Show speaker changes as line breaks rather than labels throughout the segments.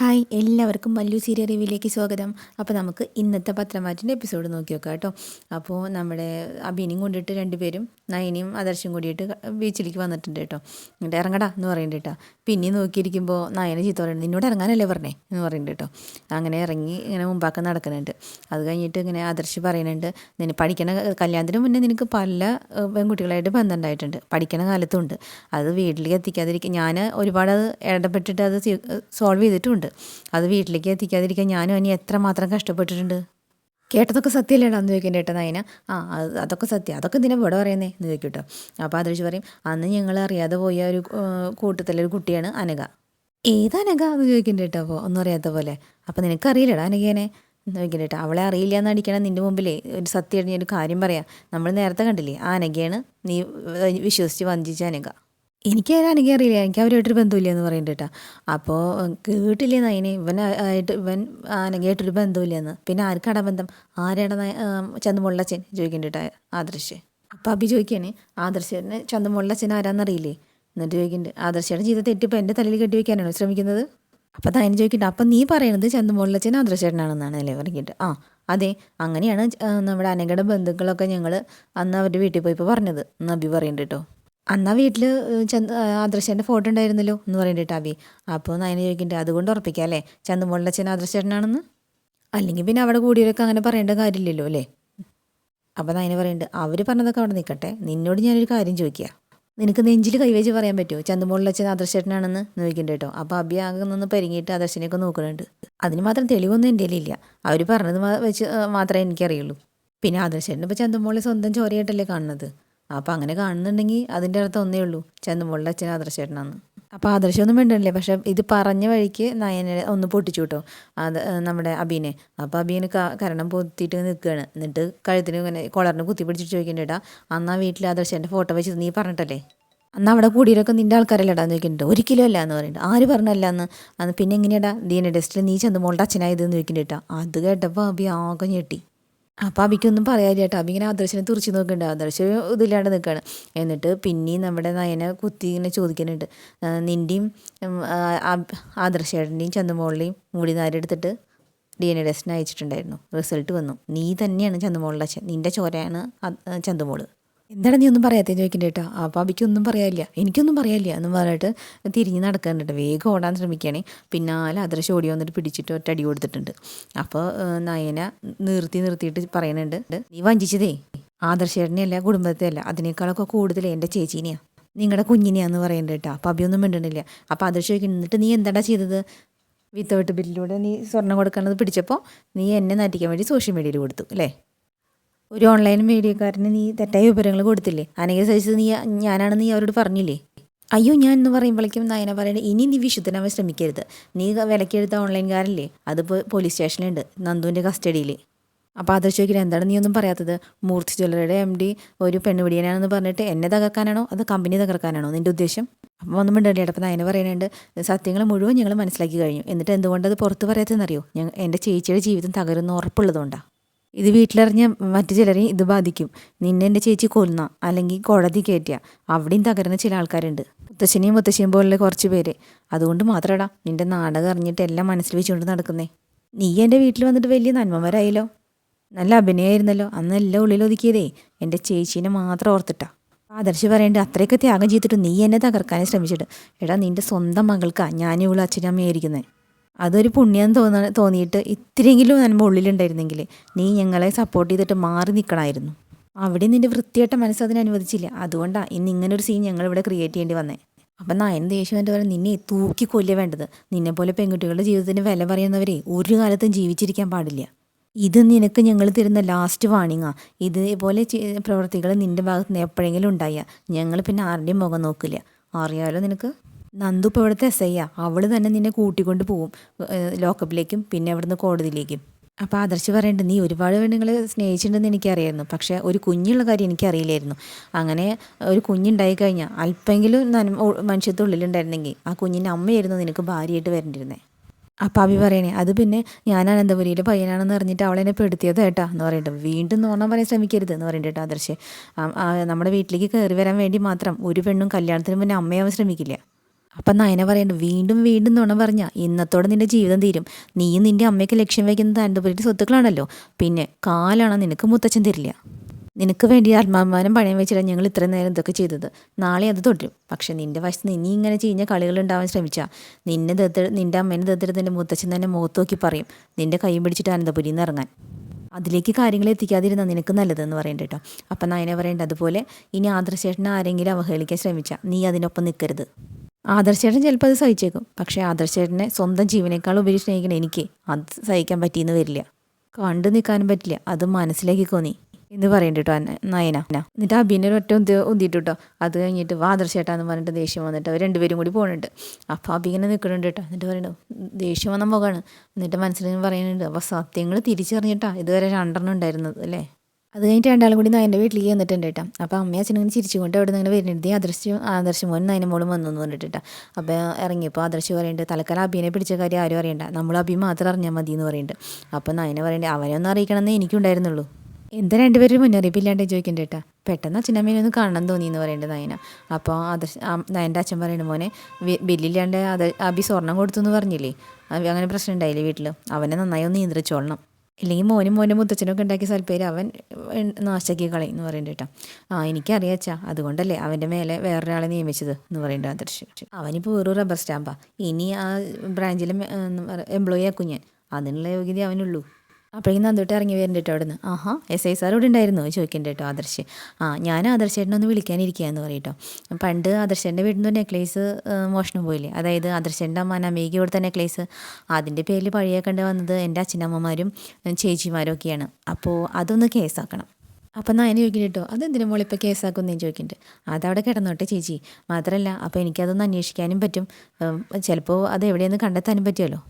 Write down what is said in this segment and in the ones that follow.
Hi എല്ലാവർക്കും Mallu serial റിവ്യൂലേക്ക് സ്വാഗതം. അപ്പോൾ നമുക്ക് ഇന്നത്തെ പത്രമാറ്റിന്റെ എപ്പിസോഡ് നോക്കി നോക്കാം കേട്ടോ. അപ്പോൾ നമ്മുടെ അഭിനയും കൊണ്ടിട്ട് രണ്ടുപേരും നയനിയും ആദർശം കൂടിയിട്ട് ബീച്ചിലേക്ക് വന്നിട്ടുണ്ട് കേട്ടോ. എന്നിട്ട് ഇറങ്ങടാ എന്ന് പറയുന്നുണ്ട് കേട്ടോ. പിന്നെ നോക്കിയിരിക്കുമ്പോൾ നയന ചീത്ത പറയുന്നത് നിന്നോട് ഇറങ്ങാനല്ലേ പറഞ്ഞേ? എന്ന് പറയുന്നുണ്ട് കേട്ടോ. അങ്ങനെ ഇറങ്ങി ഇങ്ങനെ മുമ്പാക്കം നടക്കുന്നുണ്ട്. അത് കഴിഞ്ഞിട്ട് ഇങ്ങനെ ആദർശ് പറയുന്നുണ്ട് നിന്നെ പഠിക്കണ കല്യാണത്തിന് മുന്നേ നിനക്ക് പല പെൺകുട്ടികളായിട്ട് ബന്ധം ഉണ്ടായിട്ടുണ്ട് പഠിക്കണ കാലത്തുണ്ട് അത് വീട്ടിലേക്ക് എത്തിക്കാതിരിക്കുക ഞാൻ ഒരുപാട് അത് ഇടപെട്ടിട്ട് അത് സോൾവ് ചെയ്തിട്ടുമുണ്ട് അത് വീട്ടിലേക്ക് എത്തിക്കാതിരിക്കാൻ ഞാനും അനി എത്രമാത്രം കഷ്ടപ്പെട്ടിട്ടുണ്ട്? കേട്ടതൊക്കെ സത്യമല്ലേടാന്ന് ചോദിക്കും ഏട്ടാ നയന ആ അത് അതൊക്കെ സത്യം. അതൊക്കെ ഇതിനെ ഇവിടെ പറയുന്നേ എന്ന് ചോദിക്കും കേട്ടോ അപ്പോൾ ആദർശ് പറയും അന്ന് ഞങ്ങൾ അറിയാതെ പോയ ഒരു കൂട്ടത്തിലൊരു കുട്ടിയാണ് അനഘ. ഏത് അനക എന്ന് ചോദിക്കണ്ട കേട്ടോ അപ്പോൾ ഒന്നും അറിയാത്ത പോലെ. അപ്പോൾ നിനക്കറിയില്ലടാ അനഘേനെ? എന്ന് ചോദിക്കണ്ട കേട്ടോ അവളെ അറിയില്ല എന്ന് അടിക്കണം നിന്റെ മുമ്പിലേ. ഒരു സത്യം ഒരു കാര്യം പറയാം. നമ്മൾ നേരത്തെ കണ്ടില്ലേ ആ അനഘയാണ് നീ വിശ്വസിച്ച് വഞ്ചിച്ച അനഘ. എനിക്ക് ആരും അനഘ അറിയില്ല. എനിക്ക് അവരുമായിട്ടൊരു ബന്ധമില്ല എന്ന് പറയുന്നുണ്ട് കേട്ടോ. അപ്പോൾ കേട്ടില്ലെന്ന് അതിന് ഇവൻ ആയിട്ട് ഇവൻ ആനകയായിട്ടൊരു ബന്ധമില്ലെന്ന്. പിന്നെ ആർക്കാടാ ബന്ധം? ആരാണ് ചന്തുമുള്ളച്ചൻ ചോദിക്കുന്നുണ്ട് കേട്ടോ ആദർശ്. അപ്പോൾ അഭി ചോദിക്കുകയാണ് ആദർശന് ചന്തുമുള്ളച്ചൻ ആരാന്നറിയില്ലേ എന്നിട്ട് ചോദിക്കുന്നുണ്ട് ആദർശയുടെ ജീവിതം തെറ്റിപ്പോൾ എന്റെ തലയിൽ കെട്ടി വയ്ക്കാനാണോ ശ്രമിക്കുന്നത് അപ്പോൾ അതിന് ചോദിക്കട്ടെ അപ്പം നീ പറയണത് ചന്തുമുള്ളച്ചൻ ആദർശേട്ടനാണെന്നാണ് അല്ലേ? പറഞ്ഞിട്ട് ആ അതെ അങ്ങനെയാണ് നമ്മുടെ അനഘയുടെ ബന്ധുക്കളൊക്കെ ഞങ്ങൾ അന്ന് അവരുടെ വീട്ടിൽ പോയപ്പോൾ പറഞ്ഞത്. എന്ന് അഭി പറയുന്നുണ്ട് കേട്ടോ. അന്ന് വീട്ടിൽ ചന്ദ് ആദർശേന്റെ ഫോട്ടോ ഉണ്ടായിരുന്നല്ലോ എന്ന് പറയുന്നുണ്ട് ടാബി അപ്പോൾ നയന ചോദിക്കണ്ടേ അതുകൊണ്ട് ഉറപ്പിക്കാം അല്ലേ? ചന്തുമുള്ളച്ചൻ ആദർശേട്ടനാണെന്ന്? അല്ലെങ്കിൽ പിന്നെ അവിടെ കൂടിയവരൊക്കെ അങ്ങനെ പറയേണ്ട കാര്യമില്ലല്ലോ അല്ലേ? അപ്പോൾ നയന പറയുന്നുണ്ട് അവർ പറഞ്ഞതൊക്കെ അവിടെ നിൽക്കട്ടെ നിന്നോട് ഞാനൊരു കാര്യം ചോദിക്കുക നിനക്ക് നെഞ്ചിൽ കൈവച്ച് പറയാൻ പറ്റുമോ ചന്തുമുള്ളച്ചൻ ആദർശേട്ടനാണെന്ന്? എന്ന് ചോദിക്കുന്നുണ്ട് കേട്ടോ അപ്പോൾ അബി ആകെ നിന്ന് പരിങ്ങിയിട്ട് ആദർശനെയൊക്കെ നോക്കുന്നുണ്ട് അതിന് മാത്രം തെളിവൊന്നും എന്റെ ഇല്ല അവർ പറഞ്ഞത് വെച്ച് മാത്രമേ എനിക്കറിയുള്ളൂ. പിന്നെ ആദർശേട്ടൻ ഇപ്പോൾ ചന്തുമോളെ സ്വന്തം ചോരയായിട്ടല്ലേ കാണുന്നത്? അപ്പോൾ അങ്ങനെ കാണുന്നുണ്ടെങ്കിൽ അതിന്റെ അർത്ഥം ഒന്നേ ഉള്ളൂ. ചന്തുമോളുടെ അച്ഛൻ ആദർശേട്ടനാന്ന്. അപ്പോൾ ആദർശമൊന്നും വേണ്ടല്ലേ പക്ഷേ ഇത് പറഞ്ഞ വഴിക്ക് നയനെ ഒന്ന് പൊട്ടിച്ചു കേട്ടോ അത് നമ്മുടെ അബീനെ. അപ്പോൾ അബീന് കരണം പൊത്തിയിട്ട് നിൽക്കുകയാണ് എന്നിട്ട് കഴുത്തിന് ഇങ്ങനെ കൊളറിന് കുത്തി പിടിച്ചിട്ട് ചോദിക്കേണ്ടേട്ടാ അന്നാ വീട്ടിൽ ആദർശന്റെ ഫോട്ടോ വെച്ചത് നീ പറഞ്ഞിട്ടല്ലേ? അന്ന് അവിടെ കൂടിയിട്ടൊക്കെ നിന്റെ ആൾക്കാരല്ലടാ? എന്ന് ചോദിക്കുന്നുണ്ട് ഒരിക്കലും അല്ല എന്ന് പറയുന്നുണ്ട് ആര് പറഞ്ഞല്ല എന്ന് അന്ന് പിന്നെ എങ്ങനെയാടാ? ദീന ഡെസ്റ്റിൽ നീ ചന്തുമോളുടെ അച്ഛനായതെന്ന് ചോദിക്കുന്നുണ്ട് അത് കേട്ടപ്പോൾ അബി ആകെ ഞെട്ടി. അപ്പോൾ അബിക്കൊന്നും പറയാനില്ല കേട്ടോ അബി ഇങ്ങനെ ആദർശനെ തുറച്ച് നോക്കുന്നുണ്ട് ആദർശം ഇതില്ലാണ്ട് നിൽക്കുകയാണ് എന്നിട്ട് പിന്നെയും നമ്മുടെ നയനെ കുത്തി ഇങ്ങനെ ചോദിക്കുന്നുണ്ട് നിന്റെയും ആദർശേട്ടന്റെയും ചന്തുമോളുടെയും മൂടി നാരെടുത്തിട്ട് ഡി എൻ എ ടെസ്റ്റിന് അയച്ചിട്ടുണ്ടായിരുന്നു. റിസൾട്ട് വന്നു. നീ തന്നെയാണ് ചന്ദമോളിന്റെ അച്ഛൻ. നിന്റെ ചോരയാണ് ചന്തുമോൾ എന്താണ് നീ ഒന്നും പറയാത്തേ ചോദിക്കണ്ട കേട്ടോ ആ അപ്പോൾ ഒന്നും പറയാനില്ല. എനിക്കൊന്നും പറയാനില്ല എന്ന് പറഞ്ഞിട്ട് തിരിഞ്ഞ് നടക്കാനുണ്ട് വേഗം ഓടാൻ ശ്രമിക്കുകയാണെ. പിന്നാലെ അദൃശ്യം ഓടി വന്നിട്ട് പിടിച്ചിട്ട് ഒറ്റ അടി കൊടുത്തിട്ടുണ്ട്. അപ്പോൾ നയന നിർത്തി നിർത്തിയിട്ട് പറയുന്നുണ്ട്. നീ വഞ്ചിച്ചതേ. ആദർശേട്ടനെയല്ല കുടുംബത്തെ അല്ല. അതിനേക്കാളൊക്കെ കൂടുതൽ എന്റെ ചേച്ചീനെയാണ് നിങ്ങളുടെ കുഞ്ഞിനെയാന്ന് പറയുന്നുണ്ട് കേട്ടോ അപ്പോൾ അഭിയൊന്നും മിണ്ടണില്ല. അപ്പോൾ ആദർശ് ചോദിക്കുന്നു എന്നിട്ട് നീ എന്താടാ ചെയ്തത്? വിത്തൗട്ട് ബില്ലിലൂടെ നീ സ്വർണം കൊടുക്കണത് പിടിച്ചപ്പോൾ നീ എന്നെ നട്ടിക്കാൻ വേണ്ടി സോഷ്യൽ മീഡിയയിൽ കൊടുത്തു അല്ലേ? ഒരു ഓൺലൈൻ മീഡിയക്കാരന് നീ തെറ്റായ വിവരങ്ങൾ കൊടുത്തില്ലേ? അനേക സഹിച്ചത് നീ ഞാനാണെന്ന് നീ അവരോട് പറഞ്ഞില്ലേ? അയ്യോ ഞാൻ എന്ന് പറയുമ്പോഴേക്കും നയന പറയുന്നത് ഇനി നീ വിശുദ്ധനാവാൻ ശ്രമിക്കരുത്. നീ വിലക്കെടുത്ത ഓൺലൈൻകാരല്ലേ അത് പോലീസ് സ്റ്റേഷനിലുണ്ട് നന്ദുവിന്റെ കസ്റ്റഡിയിൽ അപ്പോൾ അത് ചോദിക്കില്ല എന്താണ് നീ ഒന്നും പറയാത്തത്? മൂർത്തി ജ്വല്ലറിയുടെ എം ഡി ഒരു പെണ്ണുപിടിയനാണെന്ന് പറഞ്ഞിട്ട് എന്നെ തകർക്കാനാണോ? അത് കമ്പനി തകർക്കാനാണോ? നിന്റെ ഉദ്ദേശം? അപ്പോൾ ഒന്നും മിണ്ടല്ലേ അപ്പോൾ നയന പറയുന്നുണ്ട് സത്യങ്ങൾ മുഴുവൻ ഞങ്ങൾ മനസ്സിലാക്കി കഴിഞ്ഞു. എന്നിട്ട് എന്തുകൊണ്ടത് പുറത്ത് പറയാത്തതെന്നറിയോ? ഞങ്ങൾ എന്റെ ചേച്ചിയുടെ ജീവിതം തകരുന്ന ഉറപ്പുള്ളതുകൊണ്ടാണ് ഇത് വീട്ടിലറിഞ്ഞ മറ്റു ചിലരെയും ഇത് ബാധിക്കും. നിന്നെ എന്റെ ചേച്ചി കൊല്ലുന്ന അല്ലെങ്കിൽ കോടതി കയറ്റിയ അവിടെയും തകരുന്ന ചില ആൾക്കാരുണ്ട്. മുത്തശ്ശനെയും മുത്തശ്ശിയും പോലുള്ള കുറച്ച് പേര്. അതുകൊണ്ട് മാത്രമടാ നിന്റെ നാടകം അറിഞ്ഞിട്ട് എല്ലാം മനസ്സിൽ വെച്ചുകൊണ്ട് നടക്കുന്നേ. നീ എന്റെ വീട്ടിൽ വന്നിട്ട് വലിയ നന്മമാരായല്ലോ. നല്ല അഭിനയമായിരുന്നല്ലോ അന്ന് എല്ലാം ഉള്ളിൽ ഒതുക്കിയതേ. എന്റെ ചേച്ചീനെ മാത്രം ഓർത്തിട്ടാ. ആദർശി പറയേണ്ടത് അത്രയൊക്കെ ത്യാഗം ചെയ്തിട്ട് നീ എന്നെ തകർക്കാനേ ശ്രമിച്ചിട്ട്. എടാ നിന്റെ സ്വന്തം മകൾക്കാ ഞാനിവിടെ അച്ഛനമ്മയായിരിക്കുന്നത് അതൊരു പുണ്യം തോന്ന തോന്നിയിട്ട് ഇത്തിരിയെങ്കിലും നന്മ ഉള്ളിലുണ്ടായിരുന്നെങ്കിൽ നീ ഞങ്ങളെ സപ്പോർട്ട് ചെയ്തിട്ട് മാറി നിൽക്കണമായിരുന്നു അവിടെ നിന്റെ വൃത്തിയായിട്ട മനസ്സ് അതിന് അനുവദിച്ചില്ല. അതുകൊണ്ടാണ് ഇന്ന് ഇങ്ങനെ ഒരു സീൻ ഞങ്ങൾ ഇവിടെ ക്രിയേറ്റ് ചെയ്യേണ്ടി വന്നേ. അപ്പം നയൻ ദേഷ്യം എന്റെ പോലെ നിന്നെ തൂക്കി കൊല്ലേ വേണ്ടത്. നിന്നെ പോലെ പെൺകുട്ടികളുടെ ജീവിതത്തിന് വില പറയുന്നവരെ ഒരു കാലത്തും ജീവിച്ചിരിക്കാൻ പാടില്ല. ഇത് നിനക്ക് ഞങ്ങൾ തരുന്ന ലാസ്റ്റ് വാണിങ്ങാ ഇതേപോലെ പ്രവൃത്തികൾ നിന്റെ ഭാഗത്ത് നിന്ന് എപ്പോഴെങ്കിലും ഉണ്ടായ ഞങ്ങൾ പിന്നെ ആരുടെയും മുഖം നോക്കില്ല. അറിയാലോ നിനക്ക്? നന്ദു ഇപ്പോൾ ഇവിടുത്തെ എസ് ഐ അവൾ തന്നെ നിന്നെ കൂട്ടിക്കൊണ്ട് പോവും ലോക്കപ്പിലേക്കും പിന്നെ അവിടുന്ന് കോടതിയിലേക്കും. അപ്പോൾ ആദർശ് പറയേണ്ടത് നീ ഒരുപാട് പെണ്ണുങ്ങളെ സ്നേഹിച്ചിട്ടുണ്ടെന്ന് എനിക്കറിയായിരുന്നു. പക്ഷെ ഒരു കുഞ്ഞുള്ള കാര്യം എനിക്കറിയില്ലായിരുന്നു. അങ്ങനെ ഒരു കുഞ്ഞുണ്ടായി കഴിഞ്ഞാൽ അല്പമെങ്കിലും മനുഷ്യത്തെ ഉള്ളിലുണ്ടായിരുന്നെങ്കിൽ ആ കുഞ്ഞിന്റെ അമ്മയായിരുന്നു നിനക്ക് ഭാര്യയായിട്ട് വരേണ്ടിരുന്നത് അപ്പം അഭി പറയണേ അത് പിന്നെ ഞാൻ അനന്തപുരിയിലെ പയ്യനാണെന്ന് അറിഞ്ഞിട്ട് അവളെന്നെ പെടുത്തിയത് കേട്ടാ. എന്ന് പറയട്ടെ വീണ്ടും നോണം പറയാൻ ശ്രമിക്കരുത്. എന്ന് പറയട്ടെ ആദർശ്. ആ, ആ, നമ്മുടെ വീട്ടിലേക്ക് കയറി വരാൻ വേണ്ടി മാത്രം ഒരു പെണ്ണും കല്യാണത്തിന് മുന്നേ അമ്മയാവാൻ ശ്രമിക്കില്ല. അപ്പം നയന പറയുന്നുണ്ട് വീണ്ടും വീണ്ടും നുണ പറഞ്ഞാൽ ഇന്നത്തോടെ നിന്റെ ജീവിതം തീരും. നീയും നിന്റെ അമ്മയ്ക്ക് ലക്ഷ്യം വയ്ക്കുന്നത് അനന്തപുരത്തെ സ്വത്തുക്കളാണല്ലോ. പിന്നെ കാലാണ് നിനക്ക് മുത്തച്ഛൻ തരില്ല. നിനക്ക് വേണ്ടി ആത്മാഭിമാനം പണയം വെച്ചിട്ടാണ് ഞങ്ങൾ ഇത്രയും നേരം ഇതൊക്കെ ചെയ്തത്. നാളെ അത് തുടരും. പക്ഷേ നിന്റെ വശത്ത് നീ ഇങ്ങനെ ചെയ്യുന്ന കളികൾ ഉണ്ടാവാൻ ശ്രമിച്ചാൽ നിന്നെ ദത്ത് നിന്റെ അമ്മേനെ ദത്തെടുത്ത് നിന്റെ മുത്തച്ഛൻ തന്നെ മുഖത്ത് നോക്കി പറയും നിന്റെ കൈ പിടിച്ചിട്ട് അനന്തപുരിയിൽ നിന്ന് ഇറങ്ങാൻ. അതിലേക്ക് കാര്യങ്ങൾ എത്തിക്കാതിരുന്ന നിനക്ക് നല്ലതെന്ന് പറയണ്ട കേട്ടോ. അപ്പം നയനെ പറയേണ്ട അതുപോലെ ഇനി ആദർശേഷനെ ആരെങ്കിലും അവഹേളിക്കാൻ ശ്രമിച്ചാൽ നീ അതിനൊപ്പം നിൽക്കരുത് ആദർശേട്ടൻ ചിലപ്പോൾ അത് സഹിച്ചേക്കും. പക്ഷേ ആദർശേട്ടനെ സ്വന്തം ജീവനേക്കാൾ ഉപരി സ്നേഹിക്കണം. എനിക്ക് അത് സഹിക്കാൻ പറ്റിയെന്ന് വരില്ല. കണ്ടു നിൽക്കാനും പറ്റില്ല. അത് മനസ്സിലാക്കിക്കോ നീ എന്ന് പറയണ്ട കേട്ടോ നയന. എന്നിട്ട് അഭിനെ ഒറ്റ ഉന്തിയിട്ട് കേട്ടോ അത് കഴിഞ്ഞിട്ട് വാദർശേട്ടാന്ന് പറഞ്ഞിട്ട് ദേഷ്യം വന്നിട്ട് അവർ രണ്ടുപേരും കൂടി പോകുന്നുണ്ട് അപ്പോൾ അഭി ഇങ്ങനെ കേട്ടോ എന്നിട്ട് പറയുന്നു ദേഷ്യം വന്ന മുഖമാണ് എന്നിട്ട് മനസ്സിൽ പറയുന്നുണ്ട് അപ്പോൾ സത്യങ്ങൾ തിരിച്ചറിഞ്ഞിട്ടാ ഇതുവരെ രണ്ടെണ്ണം ഉണ്ടായിരുന്നത് അല്ലേ? അത് കഴിഞ്ഞിട്ട് രണ്ടാളും കൂടി നയന്റെ വീട്ടിലേക്ക് വന്നിട്ടുണ്ട് കേട്ടോ. അപ്പോൾ അമ്മയും അച്ഛനും ഇങ്ങനെ ചിരിച്ചുകൊണ്ട് അവിടെ നിന്ന് വരുന്നുണ്ട്. ഈ ആദർശം ആദർശം മോൻ നയന മോളും വന്നു എന്ന് അപ്പോൾ ഇറങ്ങിയപ്പോൾ ആദർശം പറയുന്നുണ്ട് തലക്കാലം അബീനെ പിടിച്ച കാര്യം ആരും അറിയണ്ട. നമ്മൾ അബി മാത്രം അറിഞ്ഞാൽ മതി എന്ന് പറയുന്നുണ്ട്. അപ്പോൾ നയന പറയുന്നുണ്ട് അവനെ ഒന്ന് അറിയിക്കണമെന്നേ എനിക്കുണ്ടായിരുന്നുള്ളൂ എന്താ രണ്ടുപേരും മുന്നറിയിപ്പില്ലാണ്ട് ചോദിക്കണ്ട കേട്ടാ. പെട്ടെന്ന് അച്ഛനമ്മേനെ ഒന്ന് കാണണം തോന്നി എന്ന് പറയേണ്ടത് നയന. അപ്പോൾ ആദർശ നയന്റെ അച്ഛൻ പറയുന്നത് മോനെ ബില്ലില്ലാണ്ട് അത് അബി സ്വർണം കൊടുത്തു എന്ന് പറഞ്ഞില്ലേ? അങ്ങനെ പ്രശ്നം ഉണ്ടായില്ലേ വീട്ടിൽ അവനെ നന്നായി ഒന്ന് നിയന്ത്രിച്ചോളണം. ഇല്ലെങ്കിൽ മോനും മോനും മുത്തച്ഛനൊക്കെ ഉണ്ടാക്കിയ സ്ഥലപ്പേര് അവൻ നാശാക്കി കളയും എന്ന് പറയണ്ട കേട്ടോ. ആ എനിക്കറിയാച്ചാ അതുകൊണ്ടല്ലേ അവന്റെ മേലെ വേറൊരാളെ നിയമിച്ചത് എന്ന് പറയേണ്ട ആദർശ് അവനിപ്പോൾ വെറും റബ്ബർ സ്റ്റാമ്പാ ഇനി ആ ബ്രാഞ്ചിലെ എംപ്ലോയി ആക്കും ഞാൻ. അതിനുള്ള യോഗ്യത അവനുള്ളൂ. അപ്പോഴേക്കും നന്ദോട്ട് ഇറങ്ങി വരുന്നുണ്ട് അവിടെ നിന്ന് ആഹാ എസ് ഐ സാർ ഇവിടെ ഉണ്ടായിരുന്നു? ചോദിക്കേണ്ട കേട്ടോ ആദർശ്. ആ ഞാൻ ആദർശേട്ടനെ ഒന്ന് വിളിക്കാനിരിക്കുകയെന്ന് പറയട്ടോ. പണ്ട് ആദർശേന്റെ വീട്ടിൽ നിന്ന് നെക്ലേസ് മോഷണം പോയില്ലേ? അതായത് ആദർശേന്റെ അമ്മ അമ്മയ്ക്ക് കൊടുത്ത നെക്ലേസ്. അതിന്റെ പേരിൽ പഴയ കണ്ട് വന്നത് എന്റെ അച്ഛനമ്മമാരും ചേച്ചിമാരും ഒക്കെയാണ് അപ്പോൾ അതൊന്ന് കേസാക്കണം. അപ്പം ഞാൻ ചോദിക്കുന്നു കേട്ടോ അതെന്തിനു മോളിപ്പോൾ കേസാക്കുന്നേ? ചോദിക്കുന്നുണ്ട് അതവിടെ കിടന്നോട്ടെ ചേച്ചി. മാത്രമല്ല അപ്പോൾ എനിക്കതൊന്ന് അന്വേഷിക്കാനും പറ്റും. ചിലപ്പോൾ അത് എവിടെയെന്ന് കണ്ടെത്താനും പറ്റുമല്ലോ.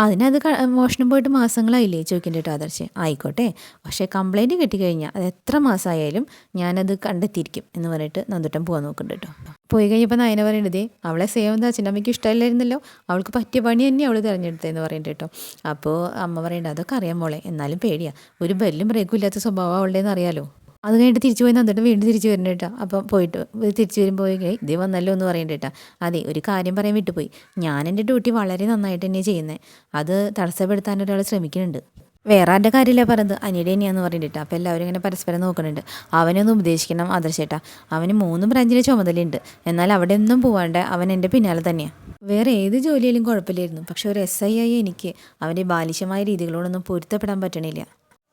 അതിനത് മോഷണം പോയിട്ട് മാസങ്ങളായില്ലേ ചോദിക്കേണ്ട കേട്ടോ ആദർശ്? ആയിക്കോട്ടെ. പക്ഷേ കംപ്ലൈന്റ് കിട്ടിക്കഴിഞ്ഞാൽ അത് എത്ര മാസമായാലും ഞാനത് കണ്ടെത്തിയിരിക്കും എന്ന് പറഞ്ഞിട്ട് നന്ദുട്ടം പോകാൻ നോക്കുന്നുണ്ട് കേട്ടോ പോയി കഴിഞ്ഞപ്പോൾ നയന പറയേണ്ടതേ അവളെ സേവ് എന്താ അച്ഛനമ്മയ്ക്ക് ഇഷ്ടമല്ലായിരുന്നല്ലോ അവൾക്ക് പറ്റിയ പണി തന്നെ അവൾ തിരഞ്ഞെടുത്തതെന്ന് പറയണ്ട കേട്ടോ അപ്പോൾ അമ്മ പറയേണ്ട അതൊക്കെ അറിയാൻ മോളെ. എന്നാലും പേടിയാ. ഒരു ബെല്ലും ബ്രേക്കും ഇല്ലാത്ത സ്വഭാവം അവളുടെ അറിയാലോ. അത് കഴിഞ്ഞിട്ട് തിരിച്ചു പോയി തന്നിട്ട് വീണ്ടും തിരിച്ചു വരുന്നുണ്ട് കേട്ടോ അപ്പം പോയിട്ട് തിരിച്ചു വരുമ്പോൾ ഇതേ വന്നല്ലോ എന്ന് പറയണ്ട കേട്ടോ അതെ ഒരു കാര്യം പറയാൻ വിട്ടുപോയി. ഞാൻ എന്റെ ഡ്യൂട്ടി വളരെ നന്നായിട്ട് തന്നെ ചെയ്യുന്നത് അത് തടസ്സപ്പെടുത്താൻ ഒരാൾ ശ്രമിക്കുന്നുണ്ട്. വേറെ ആരുടെ കാര്യമില്ല പറയുന്നത് അനിയുടെ തന്നെയാന്ന് പറഞ്ഞിട്ട് അപ്പോൾ എല്ലാവരും ഇങ്ങനെ പരസ്പരം നോക്കുന്നുണ്ട്. അവനൊന്നും ഉപദേശിക്കണം ആദർശേട്ടാ അവന് മൂന്ന് ബ്രാഞ്ചിലെ ചുമതലയുണ്ട്. എന്നാൽ അവിടെ ഒന്നും പോവാണ്ട്. അവൻ എന്റെ പിന്നാലെ തന്നെയാണ് വേറെ ഏത് ജോലിയിലും കുഴപ്പമില്ലായിരുന്നു. പക്ഷെ ഒരു എസ് ഐ ആയി എനിക്ക് അവന്റെ ബാലിശമായ രീതികളോടൊന്നും പൊരുത്തപ്പെടാൻ പറ്റണില്ല.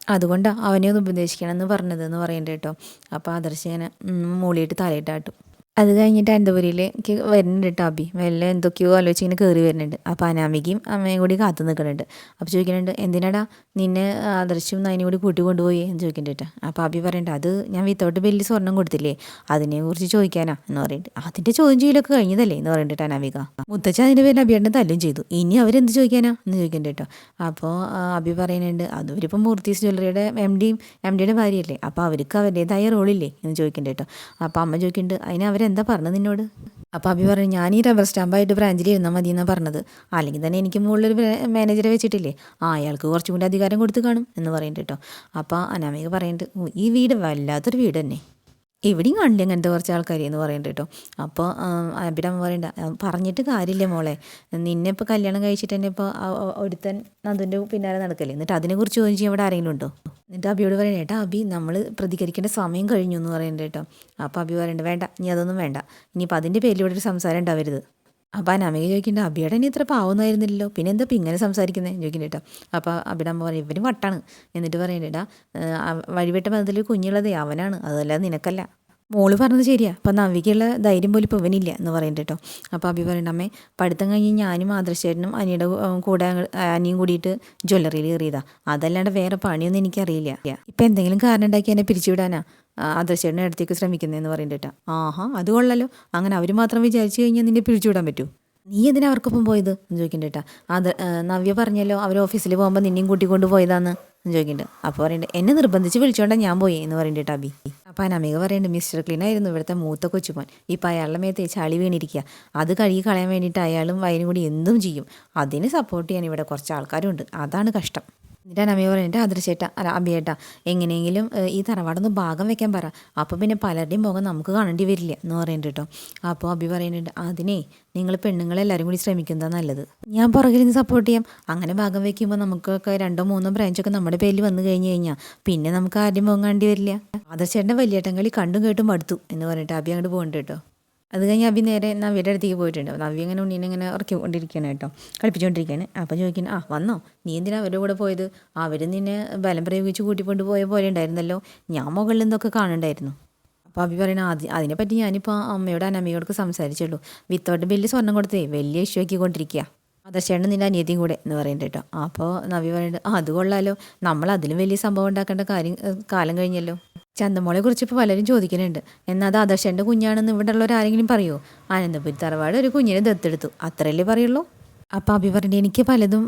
അതുകൊണ്ടാണ് അവനെ ഒന്ന് ഉപദേശിക്കണം എന്ന് പറഞ്ഞത് എന്ന് പറയണ്ട കേട്ടോ അപ്പോൾ ആദർശിങ്ങനെ മൂളിയിട്ട് തലയിട്ടാട്ടും. അത് കഴിഞ്ഞിട്ട് അനന്തപുരിയിലേക്ക് വരുന്നുണ്ട് കേട്ടോ അബി വല്ല എന്തൊക്കെയോ ആലോചിച്ച് ഇങ്ങനെ കയറി വരുന്നുണ്ട്. അപ്പോൾ അനാമികയും അമ്മയും കൂടി കാത്തു നിൽക്കുന്നുണ്ട്. അപ്പോൾ ചോദിക്കുന്നുണ്ട് എന്തിനാടാ നിന്നെ ആദർശവും നയനും കൂടി കൂട്ടി കൊണ്ടുപോയി? എന്ന് ചോദിക്കുന്നുണ്ട് കേട്ടോ അപ്പോൾ അബി പറയണ്ട അത് ഞാൻ വിത്തൗട്ട് വലിയ സ്വർണം കൊടുത്തില്ലേ? അതിനെക്കുറിച്ച് ചോദിക്കാനാ. എന്ന് പറയുന്നുണ്ട് അതിന്റെ ചോദ്യം ചെയ്യലൊക്കെ കഴിഞ്ഞതല്ലേ? എന്ന് പറയുന്നുണ്ട് അനാമിക. മുത്തച്ഛ അതിന്റെ പേരിൽ അബിയുടെ തല്ലും ചെയ്തു. ഇനി അവരെന്ത് ചോദിക്കാനാ? എന്ന് ചോദിക്കുന്നുണ്ട് കേട്ടോ അപ്പോൾ അബി പറയുന്നുണ്ട് അത് ഇവരിപ്പം മൂർത്തീസ് ജ്വല്ലറിയുടെ എം ഡിയും എം ഡിയുടെ ഭാര്യയല്ലേ? അപ്പോൾ അവർക്ക് അവരുടേതായ റോളില്ലേ എന്ന് ചോദിക്കുന്നുണ്ട് കേട്ടോ അപ്പോൾ അമ്മ ചോദിക്കുന്നുണ്ട് അതിനെ അവർ എന്താ പറഞ്ഞത് നിന്നോട്? അപ്പോൾ അഭി പറഞ്ഞു ഞാൻ ഈ റബ്ബർ സ്റ്റാമ്പായിട്ട് ബ്രാഞ്ചിൽ ഇരുന്നാൽ മതി എന്നാണ് പറഞ്ഞത്. അല്ലെങ്കിൽ തന്നെ എനിക്ക് മുകളിലൊരു മാനേജറെ വെച്ചിട്ടില്ലേ ആ അയാൾക്ക് കുറച്ചും കൂടി അധികാരം കൊടുത്ത് കാണും എന്ന് പറയുന്നുണ്ട് കേട്ടോ അപ്പോൾ അനാമിക പറയുന്നുണ്ട് ഈ വീട് വല്ലാത്തൊരു വീട് തന്നെ എവിടെയും കാണില്ല അങ്ങനത്തെ കുറച്ച് ആൾക്കാർ എന്ന് പറയുന്നുണ്ട് കേട്ടോ അപ്പോൾ അഭിരാമ പറയണ്ട പറഞ്ഞിട്ട് കാര്യമില്ല മോളെ. നിന്നെ ഇപ്പോൾ കല്യാണം കഴിച്ചിട്ട് തന്നെ ഇപ്പോൾ ഒരുത്തൻ നന്ദുന്റെ പിന്നാലെ നടക്കല്ലേ? എന്നിട്ട് അതിനെക്കുറിച്ച് ചോദിച്ചു ഇവിടെ ആരെങ്കിലും ഉണ്ടോ? എന്നിട്ട് അബിയോട് പറയണേ ഏട്ടാ അബി നമ്മൾ പ്രതികരിക്കേണ്ട സമയം കഴിഞ്ഞു എന്ന് പറയുന്നുണ്ട് കേട്ടോ. അപ്പോൾ അബി പറയണ്ട വേണ്ട ഇനി അതൊന്നും വേണ്ട. ഇനിയിപ്പോൾ അതിന്റെ പേരിലൂടെ ഒരു സംസാരം ഉണ്ടാവരുത്. അപ്പോൾ അനാമിക ചോദിക്കേണ്ട അബിയുടെ ഇനി ഇത്ര പാവുന്നായിരുന്നില്ലല്ലോ. പിന്നെ എന്താ ഇപ്പം ഇങ്ങനെ സംസാരിക്കുന്നത് ചോദിക്കണ്ട കേട്ടോ അപ്പോൾ അബിടമ്മ പറയും ഇവന് വട്ടാണ്. എന്നിട്ട് പറയുന്നുണ്ട് വഴിവിട്ട മതത്തിൽ കുഞ്ഞുള്ളതേ അവനാണ്. അതല്ല നിനക്കല്ല. മോൾ പറഞ്ഞത് ശരിയാ. അപ്പം നവിക്കുള്ള ധൈര്യം പോലും ഇപ്പോൾ ഇവനില്ല എന്ന് പറയുന്നുണ്ട് കേട്ടോ അപ്പോൾ അഭി പറയുന്നുണ്ട് അമ്മേ പഠിത്തം കഴിഞ്ഞ് ഞാനും ആദർശേട്ടനും അനിയുടെ കൂടെ അനിയും കൂടിയിട്ട് ജ്വല്ലറിയിൽ കയറിയതാ. അതല്ലാണ്ട് വേറെ പണിയൊന്നും എനിക്കറിയില്ല. ഇപ്പം എന്തെങ്കിലും കാരണം ഉണ്ടാക്കി എന്നെ പിരിച്ചുവിടാനാ? ആദർശേട്ടനെ അടുത്തേക്ക് ശ്രമിക്കുന്നതെന്ന് പറയുന്നുണ്ട് ആഹാ അത് കൊള്ളല്ലോ അങ്ങനെ അവർ മാത്രം വിചാരിച്ചു കഴിഞ്ഞാൽ നിന്നെ പിരിച്ചുവിടാൻ പറ്റൂ. നീ എന്തിനാ അവർക്കൊപ്പം പോയത്? എന്ന് ചോദിക്കണ്ട അത് നവ്യ പറഞ്ഞല്ലോ അവർ ഓഫീസിൽ പോകുമ്പോൾ നിന്നെയും കൂട്ടിക്കൊണ്ട് പോയതാന്ന്. ചോദിക്കുന്നുണ്ട് അപ്പോൾ പറയുന്നുണ്ട് എന്നെ നിർബന്ധിച്ച് വിളിച്ചോണ്ടാ ഞാൻ പോയി എന്ന് പറയുന്നുണ്ട് അബി അപ്പോൾ അനമിക പറയുന്നുണ്ട് മിസ്റ്റർ ക്ലീൻ ആയിരുന്നു ഇവിടുത്തെ മൂത്ത കൊച്ചുമോൻ. ഇപ്പം അയാളുടെ മേത്ത് ചളി വീണിരിക്കുക അത് കഴുകി കളയാൻ വേണ്ടിയിട്ട് അയാളും വയനും കൂടി എന്തും ചെയ്യും. അതിന് സപ്പോർട്ട് ചെയ്യാൻ ഇവിടെ കുറച്ച് ആൾക്കാരുണ്ട്. അതാണ് കഷ്ടം. എന്നിട്ട് അമ്മ പറഞ്ഞിട്ട് ആദർശേട്ടാ അല്ല അബിയേട്ടാ എങ്ങനെയെങ്കിലും ഈ തറവാടൊന്ന് ഭാഗം വെക്കാൻ പറ. അപ്പോൾ പിന്നെ പലരുടെയും മുഖം നമുക്ക് കാണേണ്ടി വരില്ല എന്ന് പറയുന്നുണ്ട് കേട്ടോ. അപ്പോൾ അബി പറയുന്നുണ്ട് അതിനെ നിങ്ങൾ പെണ്ണുങ്ങളെല്ലാവരും കൂടി ശ്രമിക്കുന്നതാണ് നല്ലത്. ഞാൻ പുറകിൽ നിന്ന് സപ്പോർട്ട് ചെയ്യാം. അങ്ങനെ ഭാഗം വെക്കുമ്പോൾ നമുക്കൊക്കെ രണ്ടോ മൂന്നോ ബ്രാഞ്ചൊക്കെ നമ്മുടെ പേരിൽ വന്നു കഴിഞ്ഞ് കഴിഞ്ഞാൽ പിന്നെ നമുക്ക് ആരുടെയും മുഖം കാണേണ്ടി വരില്ല. ആദർശേട്ടന്റെ വലിയേട്ടൻ കളി കണ്ടും കേട്ടും മടുത്തു എന്ന് പറഞ്ഞിട്ട് അബി അങ്ങോട്ട് പോകുന്നുണ്ട് കേട്ടോ. അത് കഴിഞ്ഞ് അഭി നേരെ നവ്യയുടെ അടുത്തേക്ക് പോയിട്ടുണ്ട്. നവ്യ ഇങ്ങനെ ഉണ്ണീനെ ഇങ്ങനെ ഇറക്കിക്കൊണ്ടിരിക്കുകയാണ് കേട്ടോ. കളിപ്പിച്ചുകൊണ്ടിരിക്കുകയാണ്. അപ്പം ചോദിക്കുന്നത് ആ വന്നോ? നീ എന്തിനാ അവരുടെ കൂടെ പോയത്? അവർ നിന്നെ ബലം പ്രയോഗിച്ച് കൂട്ടിക്കൊണ്ട് പോയ പോലെ ഉണ്ടായിരുന്നല്ലോ. ഞാൻ മുകളിൽ നിന്നൊക്കെ കാണണ്ടായിരുന്നു അപ്പോൾ അഭി പറയണ ആദ്യം അതിനെപ്പറ്റി ഞാനിപ്പോൾ അമ്മയോട് അനമ്മയോടൊക്കെ സംസാരിച്ചുള്ളൂ. വിത്തോട്ട് വലിയ സ്വർണം കൊടുത്തേ വലിയ ഇഷ്യൂ ആക്കിക്കൊണ്ടിരിക്കുക. അതശേണ് നിന്റെ അനിയത്തിയും കൂടെ എന്ന് പറയുന്നുണ്ട് കേട്ടോ. അപ്പോൾ നവി പറയുന്നുണ്ട് ആ അത് കൊള്ളാലോ. നമ്മൾ അതിലും വലിയ സംഭവം ഉണ്ടാക്കേണ്ട കാര്യം കാലം കഴിഞ്ഞല്ലോ. ചന്തമോളെ കുറിച്ച് ഇപ്പോൾ പലരും ചോദിക്കുന്നുണ്ട്. എന്നാൽ അത് ആദർശന്റെ കുഞ്ഞാണെന്ന് ഇവിടെ ഉള്ളവർ ആരെങ്കിലും പറയുമോ അനന്തപുരി തറവാട് ഒരു കുഞ്ഞിനെ ദത്തെടുത്തു. അത്രയല്ലേ പറയുള്ളൂ? അപ്പോൾ അഭി പറഞ്ഞു എനിക്ക് പലതും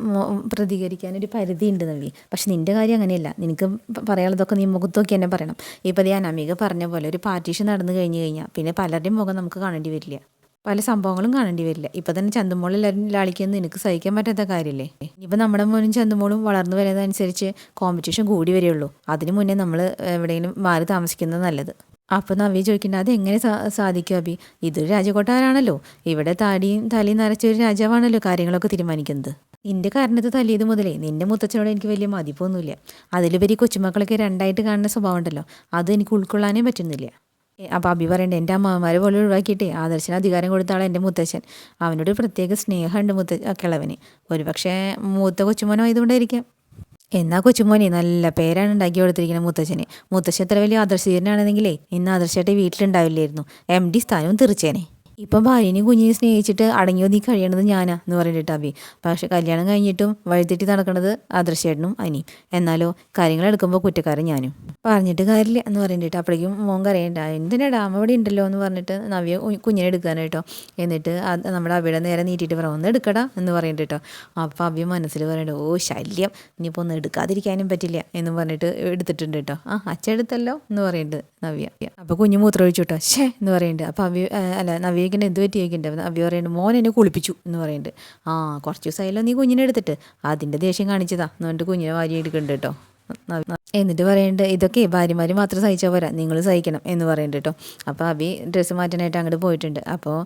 പ്രതികരിക്കാനൊരു പരിധി ഉണ്ട് നവി പക്ഷെ നിന്റെ കാര്യം അങ്ങനെയല്ല. നിനക്ക് പറയാനുള്ളതൊക്കെ നീ മുഖത്തൊക്കെ തന്നെ പറയണം. ഇപ്പോൾ ഈ അനാമിക പറഞ്ഞ പോലെ ഒരു പാർട്ടീഷൻ നടന്നു കഴിഞ്ഞു കഴിഞ്ഞാൽ പിന്നെ പലരുടെയും മുഖം നമുക്ക് കാണേണ്ടി വരില്ല. പല സംഭവങ്ങളും കാണേണ്ടി വരില്ല. ഇപ്പം തന്നെ ചന്തുമോൾ എല്ലാവരും ലാളിക്കുന്നത് നിനക്ക് സഹിക്കാൻ പറ്റാത്ത കാര്യമല്ലേ ഇപ്പൊ നമ്മുടെ മോനും ചന്തുമോളും വളർന്നു വരുന്നതനുസരിച്ച് കോമ്പറ്റീഷൻ കൂടി വരികയുള്ളൂ. അതിനു മുന്നേ നമ്മൾ എവിടെയെങ്കിലും മാറി താമസിക്കുന്നത് നല്ലത്. അപ്പോൾ നവ്യ ചോദിക്കുന്നത് അത് എങ്ങനെ സാധിക്കും അബി ഇതൊരു രാജകൊട്ടാരാണല്ലോ ഇവിടെ താടിയും തലയും നിറച്ച ഒരു രാജാവാണല്ലോ കാര്യങ്ങളൊക്കെ തീരുമാനിക്കുന്നത്. നിന്റെ കാരണത്ത് തല്ലിയത് മുതലേ നിന്റെ മുത്തച്ഛനോട് എനിക്ക് വലിയ മതിപ്പൊന്നുമില്ല. അതിലുപരി കൊച്ചുമക്കളൊക്കെ രണ്ടായിട്ട് കാണുന്ന സ്വഭാവം ഉണ്ടല്ലോ. അത് എനിക്ക് ഉൾക്കൊള്ളാനേ പറ്റുന്നില്ല. അപ്പോൾ അഭി പറയണ്ട എന്റെ അമ്മമാരെ പോലെ ഒഴിവാക്കിയിട്ടേ ആദർശന് അധികാരം കൊടുത്ത എന്റെ മുത്തച്ഛൻ. അവനോട് പ്രത്യേക സ്നേഹമുണ്ട് മുത്ത കിളവന് ഒരുപക്ഷെ മൂത്ത കൊച്ചുമോനോ ആയതുകൊണ്ടായിരിക്കാം എന്നാ കൊച്ചുമോനെ നല്ല പേരാണ് ഉണ്ടാക്കി കൊടുത്തിരിക്കുന്നത് മുത്തച്ഛന്. മുത്തശ്ശൻ എത്ര വലിയ ആദർശീരനാണെന്നെങ്കിലേ ഇന്ന് ആദർശമായിട്ട് വീട്ടിലുണ്ടാവില്ലായിരുന്നു. എം ഡി സ്ഥാനവും തീർച്ചേനെ ഇപ്പം ഭാര്യനെയും കുഞ്ഞിനെ സ്നേഹിച്ചിട്ട് അടങ്ങി ഒതുങ്ങി കഴിയണത് ഞാനാ എന്ന് പറഞ്ഞിട്ട് അബി പക്ഷെ കല്യാണം കഴിഞ്ഞിട്ടും വഴിതെറ്റി നടക്കുന്നത് ആദർശേട്ടനും അനി എന്നാലോ കാര്യങ്ങൾ എടുക്കുമ്പോൾ കുറ്റക്കാരൻ ഞാനും. പറഞ്ഞിട്ട് കാര്യമില്ല എന്ന് പറഞ്ഞിട്ട് അപ്പോഴേക്കും മോൻ കരയണ്ട. എന്തിനാടാ അമ്മ ഇവിടെ ഉണ്ടല്ലോ എന്ന് പറഞ്ഞിട്ട് നവ്യ കുഞ്ഞിനെ എടുക്കാനായിട്ടോ എന്നിട്ട് നമ്മുടെ അവിടെ നേരെ നീട്ടിയിട്ട് പറ ഒന്ന് എടുക്കടാ എന്ന് പറഞ്ഞിട്ട് കേട്ടോ. അപ്പോൾ അവ്യ മനസ്സിൽ പറയണ്ട ഓ ശല്യം ഇനിയിപ്പോൾ ഒന്ന് എടുക്കാതിരിക്കാനും പറ്റില്ല എന്ന് പറഞ്ഞിട്ട് എടുത്തിട്ടുണ്ട് കേട്ടോ. ആ അച്ഛ എടുത്തല്ലോ എന്ന് പറയുന്നുണ്ട് നവ്യ. അപ്പോൾ കുഞ്ഞ് മൂത്രമൊഴിച്ചു കേട്ടോ. ഷേ എന്ന് പറയുന്നുണ്ട് അപ്പോൾ അവ്യ അല്ല അല്ല നവ്യക്കിന്റെ എന്ത് പറ്റി ചോദിക്കേണ്ടത് അവ്യ പറയുന്നത് മോൻ എന്നെ കുളിപ്പിച്ചു എന്ന് പറയുന്നുണ്ട് ആ കുറച്ച് ദിവസമായല്ലോ നീ കുഞ്ഞിനെ എടുത്തിട്ട്. അതിന്റെ ദേഷ്യം കാണിച്ചതാ. എന്ന് പറഞ്ഞിട്ട് കുഞ്ഞിനെ വാരി എടുക്കുന്നുണ്ട് കേട്ടോ. എന്നിട്ട് പറയേണ്ട ഇതൊക്കെ ഭാര്യമാർ മാത്രം സഹിച്ചാൽ പോരാ. നിങ്ങൾ സഹിക്കണം എന്ന് പറയുന്നുണ്ട് കേട്ടോ. അപ്പോൾ അബി ഡ്രസ്സ് മാറ്റാനായിട്ട് അങ്ങോട്ട് പോയിട്ടുണ്ട്. അപ്പോൾ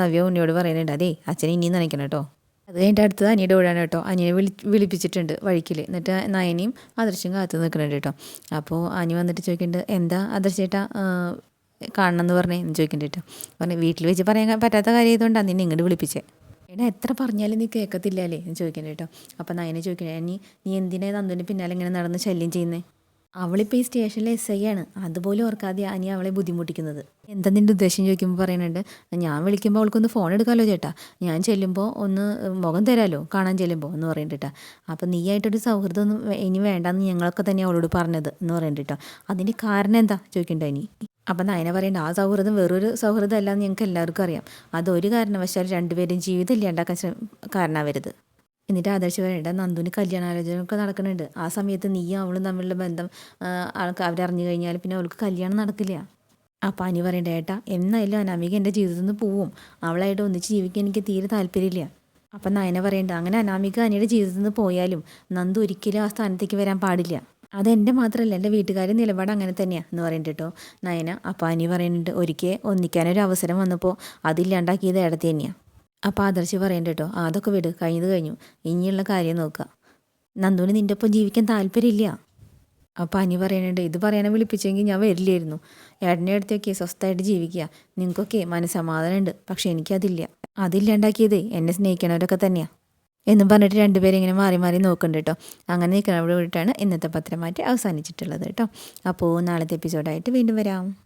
നവ്യ ഉണ്ണിയോട് പറയുന്നുണ്ട് അതേ അച്ഛൻ ഇനിയും നനയ്ക്കണം കേട്ടോ. അത് കഴിഞ്ഞിട്ട് അടുത്തത് അനിയുടെ വീടാണ് കേട്ടോ. അനിയെ വിളി വിളിപ്പിച്ചിട്ടുണ്ട് വഴിക്കിൽ എന്നിട്ട് നയനിയും ആദർശം കാത്തു നിൽക്കുന്നുണ്ട് കേട്ടോ. അപ്പോൾ അനി വന്നിട്ട് ചോദിക്കുന്നുണ്ട് എന്താ ആദർശേട്ടാ കാണണം എന്ന് പറഞ്ഞേ എന്ന് ചോദിക്കേണ്ടി കേട്ടോ പറഞ്ഞു വീട്ടിൽ വെച്ച് പറയാൻ പറ്റാത്ത കാര്യം ആയതുകൊണ്ടാണ് നിന്നെ ഇങ്ങോട്ട് വിളിപ്പിച്ചേ. എടാ എത്ര പറഞ്ഞാലും നീ കേൾക്കത്തില്ല എന്ന് ചോദിക്കണ്ട കേട്ടോ. അപ്പം നയനെ ചോദിക്കണേ നീ നീ എന്തിനാ നന്ദുവിന്റെ പിന്നാലെ ഇങ്ങനെ നടന്ന് ശല്യം ചെയ്യുന്നേ? അവളിപ്പോൾ ഈ സ്റ്റേഷനിലെ എസ് ഐ ആണ്. അതുപോലും ഓർക്കാതെ അനി അവളെ ബുദ്ധിമുട്ടിക്കുന്നത്. എന്താ നിന്റെ ഉദ്ദേശം? ചോദിക്കുമ്പോൾ പറയുന്നുണ്ട് ഞാൻ വിളിക്കുമ്പോൾ അവൾക്കൊന്ന് ഫോൺ എടുക്കാമല്ലോ ചേട്ടാ. ഞാൻ ചെല്ലുമ്പോൾ ഒന്ന് മുഖം തരാമല്ലോ കാണാൻ ചെല്ലുമ്പോൾ എന്ന് പറയുന്നുണ്ട് കേട്ടോ. അപ്പം നീയായിട്ടൊരു സൗഹൃദം ഒന്നും ഇനി വേണ്ടെന്ന് ഞങ്ങളൊക്കെ തന്നെ അവളോട് പറഞ്ഞത് എന്ന് പറയുന്നുണ്ട് അതിന്റെ കാരണം എന്താ? ചോദിക്കണ്ട ഇനി? അപ്പം നയന പറയണ്ട ആ സൗഹൃദം വേറൊരു സൗഹൃദം അല്ലാന്ന് ഞങ്ങൾക്ക് എല്ലാവർക്കും അറിയാം. അതൊരു കാരണവശാൽ രണ്ടുപേരും ജീവിതം ഇല്ലാണ്ടാക്കാൻ കാരണമാവരുത് എന്നിട്ട് ആദർശ് പറയേണ്ട നന്ദുവിന് കല്യാണാലോചനയൊക്കെ നടക്കുന്നുണ്ട് ആ സമയത്ത് നീയും അവളും തമ്മിലുള്ള ബന്ധം ആൾക്ക് അവരറിഞ്ഞു കഴിഞ്ഞാൽ പിന്നെ അവൾക്ക് കല്യാണം നടക്കില്ല. അപ്പം അനി പറയണ്ട ഏട്ടാ എന്നായാലും അനാമിക എന്റെ ജീവിതത്തിൽ നിന്ന് പോവും. അവളായിട്ട് ഒന്നിച്ച് ജീവിക്കാൻ എനിക്ക് തീരെ താല്പര്യമില്ല. അപ്പം നയന പറയണ്ട അങ്ങനെ അനാമിക അനിയുടെ ജീവിതത്തിൽ നിന്ന് പോയാലും നന്ദു ഒരിക്കലും ആ സ്ഥാനത്തേക്ക് വരാൻ പാടില്ല. അതെന്റെ മാത്രമല്ല എന്റെ വീട്ടുകാരുടെ നിലപാട് അങ്ങനെ തന്നെയാണ് എന്ന് പറയുന്നുണ്ട് കേട്ടോ നയന അപ്പാനി പറയുന്നുണ്ട് ഒരിക്കൽ ഒന്നിക്കാനൊരു അവസരം വന്നപ്പോൾ അതില്ലാണ്ടാക്കിയത് ഇടത്ത് തന്നെയാണ് അപ്പോൾ ആദർശ് പറയുന്നുണ്ട് കേട്ടോ അതൊക്കെ വിട് കഴിഞ്ഞത് കഴിഞ്ഞു ഇനിയുള്ള കാര്യം നോക്കുക നന്ദുവിന് നിന്റെ ഒപ്പം ജീവിക്കാൻ താല്പര്യമില്ല. അപ്പോൾ അനി പറയുന്നുണ്ട് ഇത് പറയാനെ വിളിപ്പിച്ചെങ്കിൽ ഞാൻ വരില്ലായിരുന്നു. ഏട്ടന്റെ അടുത്തൊക്കെ സ്വസ്ഥമായിട്ട് ജീവിക്കുക. നിങ്ങൾക്കൊക്കെ മനസ്സമാധാനമുണ്ട് പക്ഷെ എനിക്കതില്ല. അതില്ലാണ്ടാക്കിയത് എന്നെ സ്നേഹിക്കണവരൊക്കെ തന്നെയാണ് എന്നും പറഞ്ഞിട്ട് രണ്ടുപേരും ഇങ്ങനെ മാറി മാറി നോക്കുന്നുണ്ട് കേട്ടോ. അങ്ങനെ നിൽക്കുന്നവിടെ വിട്ടാണ് ഇന്നത്തെ പത്രമാറ്റ് അവസാനിച്ചിട്ടുള്ളത് കേട്ടോ. അപ്പോൾ നാളത്തെ എപ്പിസോഡായിട്ട് വീണ്ടും വരാം.